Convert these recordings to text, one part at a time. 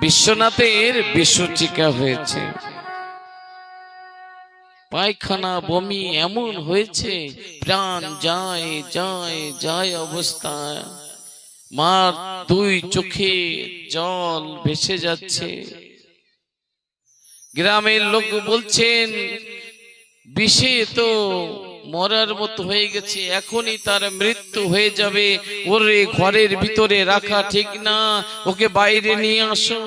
বিশ্বনাথের বিশ্বচিকা হয়েছে। পায়খানা, বমি এমন হয়েছে, প্রাণ যায় যায় যায় অবস্থায় মার দুই চোখে জল ভেসে যাচ্ছে। গ্রামের লোক বলছেন, বিষে তো মরার মতো হয়ে গেছে, এখনই তার মৃত্যু হয়ে যাবে। ওরে ঘরের ভিতরে রাখা ঠিক না, ওকে বাইরে নিয়ে আসো।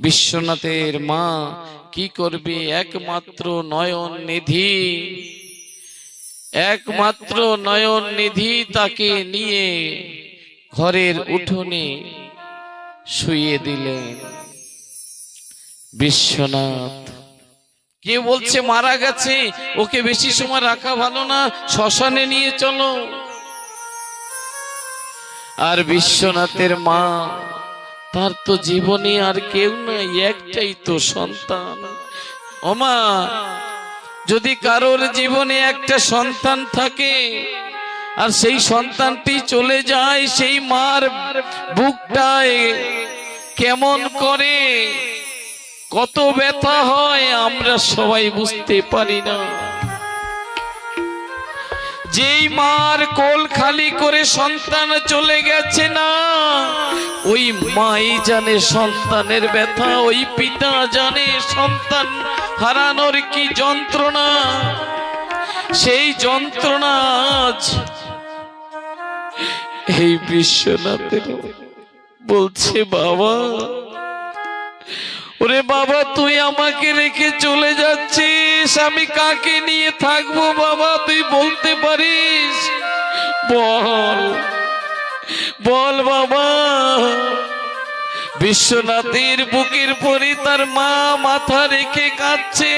বিশ্বনাথের মা কি করবে? একমাত্র নয়ন নিধি। একমাত্র নয়ন নিধি তাকে নিয়ে ঘরের উঠোনে শুয়ে দিলেন বিশ্বনাথ। কে বলছে মারা গেছে? ওকে বেশি সময় রাখা ভালো না শ্মশানে নিয়ে চলো। আর বিশ্বনাথের মা তার তো জীবনে আর কেউ নাই একটাই তো সন্তান। ওমা যদি কারোর জীবনে একটা সন্তান থাকে আর সেই সন্তানটি চলে যায় সেই মার বুকটায় কেমন করে? কত ব্যথা হয় আমরা সবাই বুঝতে পারি না। যেই মার কোল খালি করে সন্তান চলে গেছে না, ওই মাই জানে সন্তানের ব্যথা, ওই পিতা জানে সন্তান হারানোর কি যন্ত্রণা। সেই যন্ত্রণা আজ এই বিশ্বনাথের বলছে, বাবা ওরে বাবা, তুই আমাকে রেখে চলে যাচ্ছিস। আমি কাকে নিয়ে থাকব বাবা, তুই বলতে পারিস? বল বল বাবা। বিশ্বনাথের বুকের পরে তার মা মাথা রেখে কাঁদছে।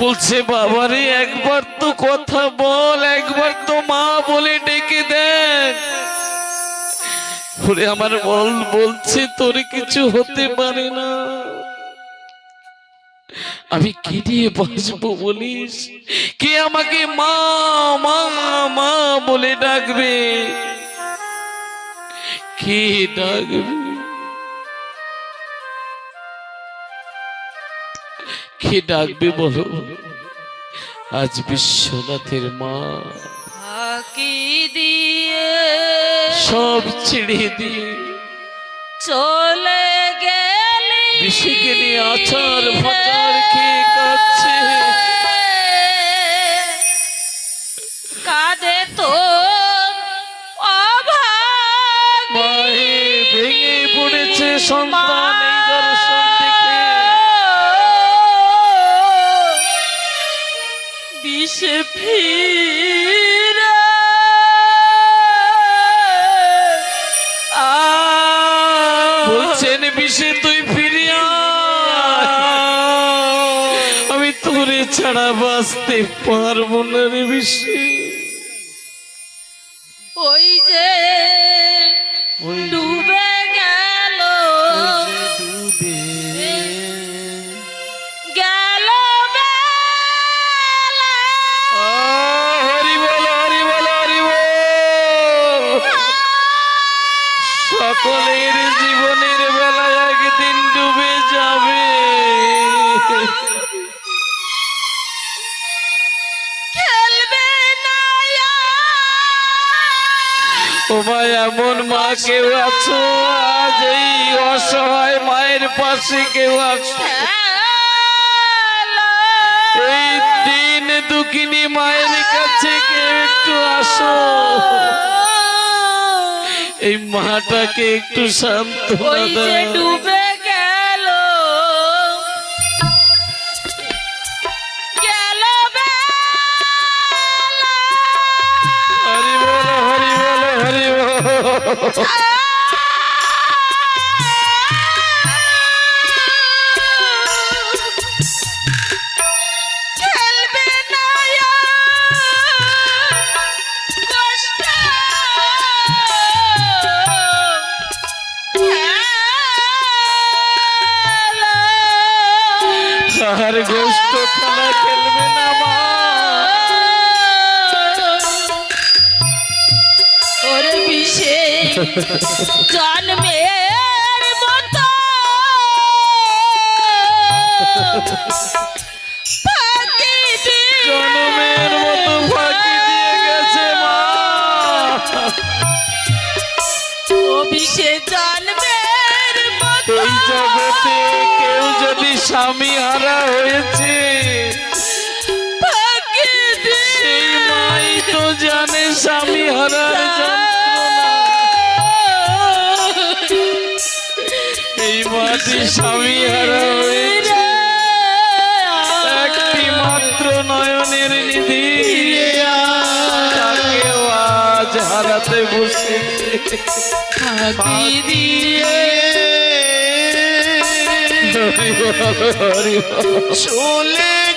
বলছে বাবারে একবার তো কথা বল, একবার তো মা বলে ডেকে দেখ। ওরে আমার বল বলছে, তোর কিছু হতে পারে না। আমি কি দিয়ে বাঁচবো বলিস? কে আমাকে মা মা মা বলে ডাকবে? কে ডাকবে? কে ডাকবে বলো? আজ বিশ্বনাথের মা। ফাঁকি দিয়ে সব ছেড়ে দিয়ে চলে গেলি বিষিকে নিয়ে আচার ভাচার খেয়ে কাচ্ছে কাঁদে তো ভেঙে পড়েছে সন্তান এই দর্শন দেখে। বিষে ফিরে বাঁচতে পারব না রে বিষে ওই যে ডুবে গেল। ডুবে। গেল। হরি বল হরি বল হরি বল। সকলের জীবনের বেলায় একদিন ডুবে যাবে। ও ভাই এমন মা কেউ আছো? আজ এই অসহায় মায়ের পাশে কেউ আছো। এই দিন দুঃখিনী মায়ের কাছে কেউ একটু আসো। এই মাটাকে একটু শান্ত ডুবে বল সে জানবের এই জগতে কেউ যদি স্বামী হারা হয়েছে সেই মাই তো জানে স্বামী হারার এই মাটি স্বামী হারা ফাঁকি দিয়ে চলে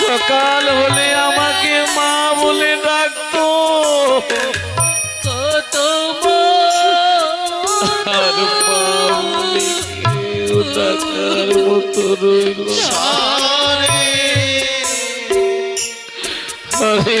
সকাল হলে আমাকে মা বলে ডাকতো। কত ডাকার মতো রইল হরে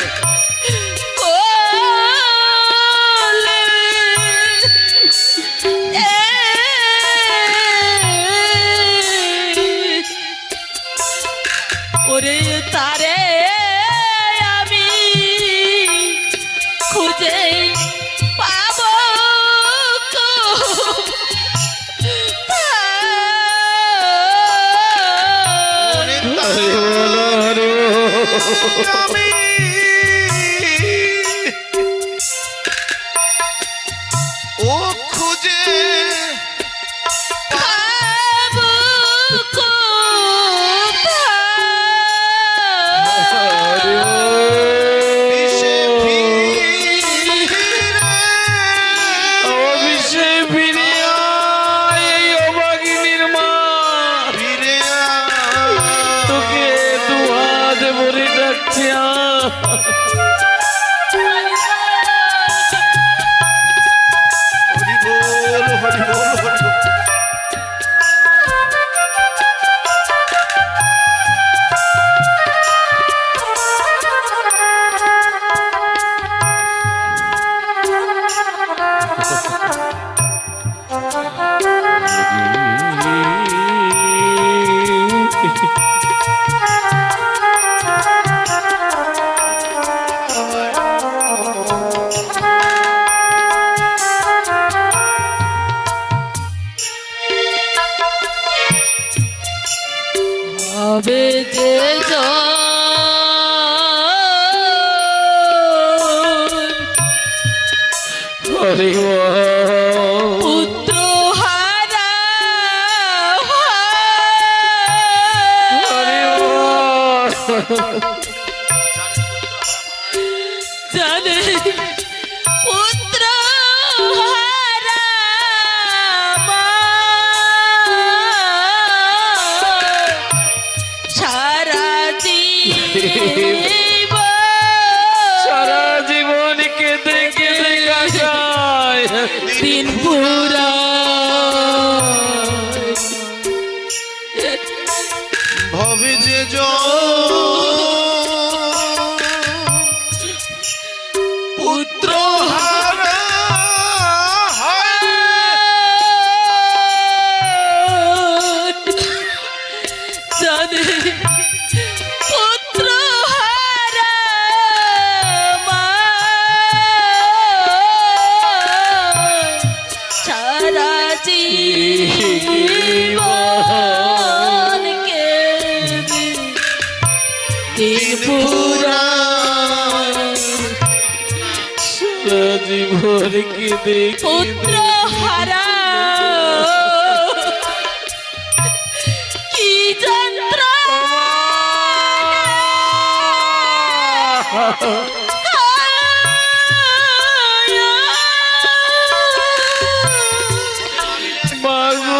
Dave. পুরা জীবন পুত্র হারা। কি যন্ত্র মাগো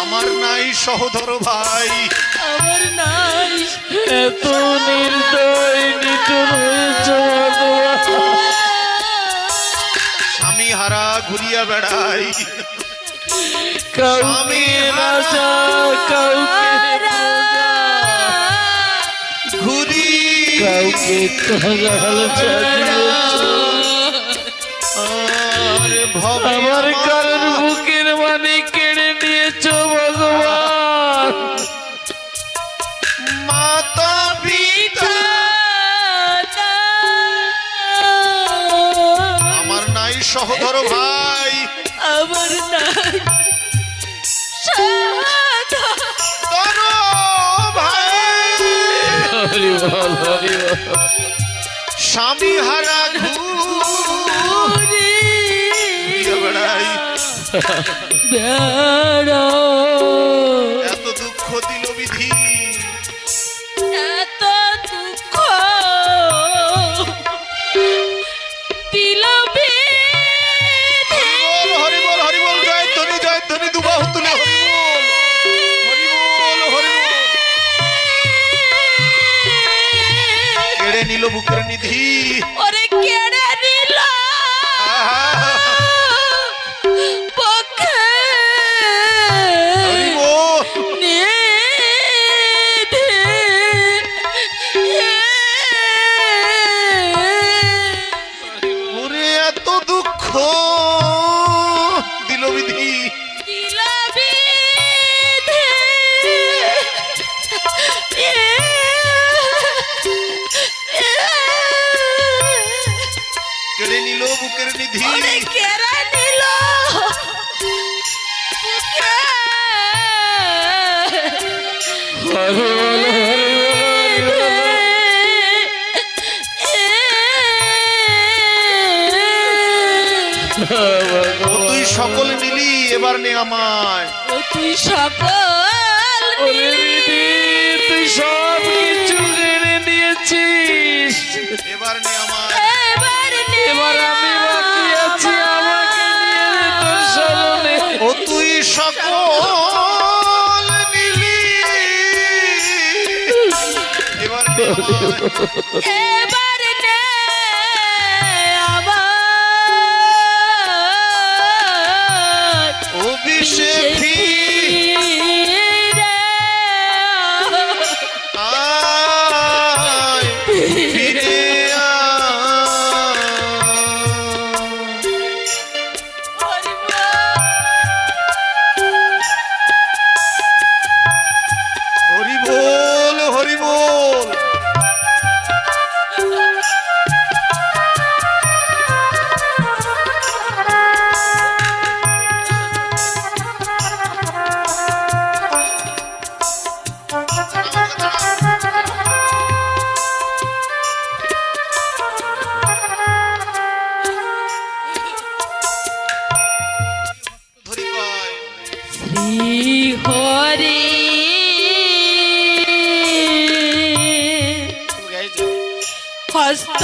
আমার নাই সহধর ভাই। আমার নাই। এত নির্দয় নিটুর স্বামী হারা ঘুরিয়া বেড়াই। কাউকে রাজা কাউকে প্রজা, ঘুরি। কাউকে কাঙাল সাজিয়েছ আমার স্বামী হারা বেড়া এত দুঃখ দিল বিধি। এত দুঃখ দিল বিধি। হরি বল হরি বল জয় ধ্বনি জয় ধ্বনি দুবাহু তুলে কেড়ে নিল বুকের নিধি। তুই সকল নিলি এবার নে আমায়। ও তুই সকল তুই সব কিছু কেড়ে নিয়েছিস। এবার নে আমায়। এবার আমি বাকি আছি আমাকে নিয়ে তোর ও তুই সকল এবার হরি। হস্ত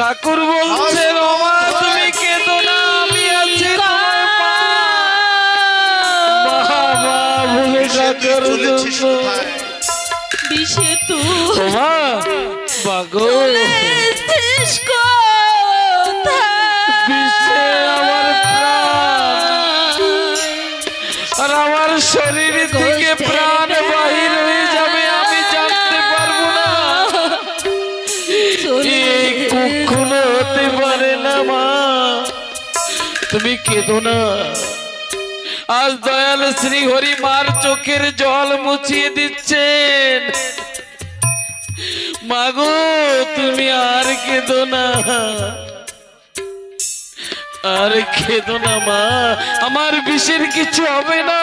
ঠাকুর বলছে রমা তুমি কেঁদো না আমি আছি তোমার মা মা, আজ দয়াল শ্রী হরি মার চোখের জল মুছিয়ে দিচ্ছেন। মাগো, তুমি আর কেঁদো না। আর কেঁদো না, মা। আমার বিষের কিছু হবে না।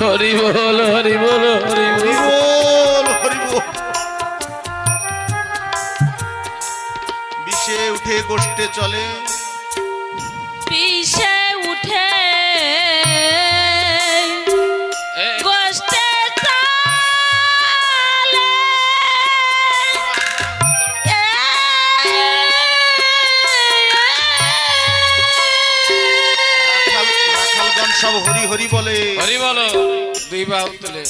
হরি বল হরি বল। হরি বল। উঠে গোষ্ঠে চলে। বিষে উঠে সব হরি হরি বলে। হরি বলো। দুই বাহু তুলে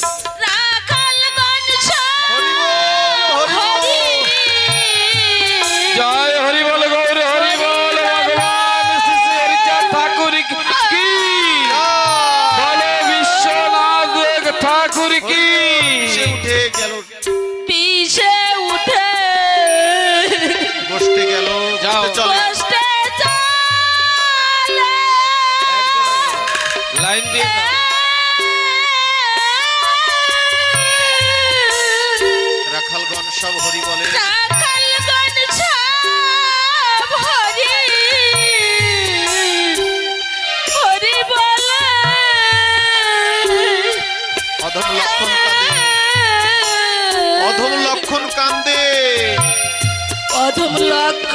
অধম লক্ষণ অধম লক্ষণ কান্দে অধম লক্ষ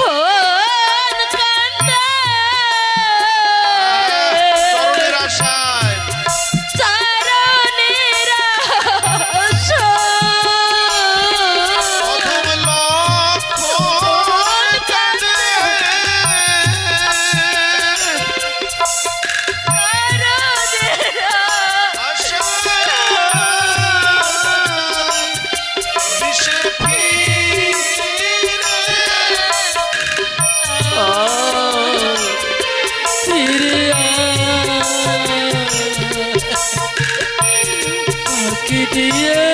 yeah.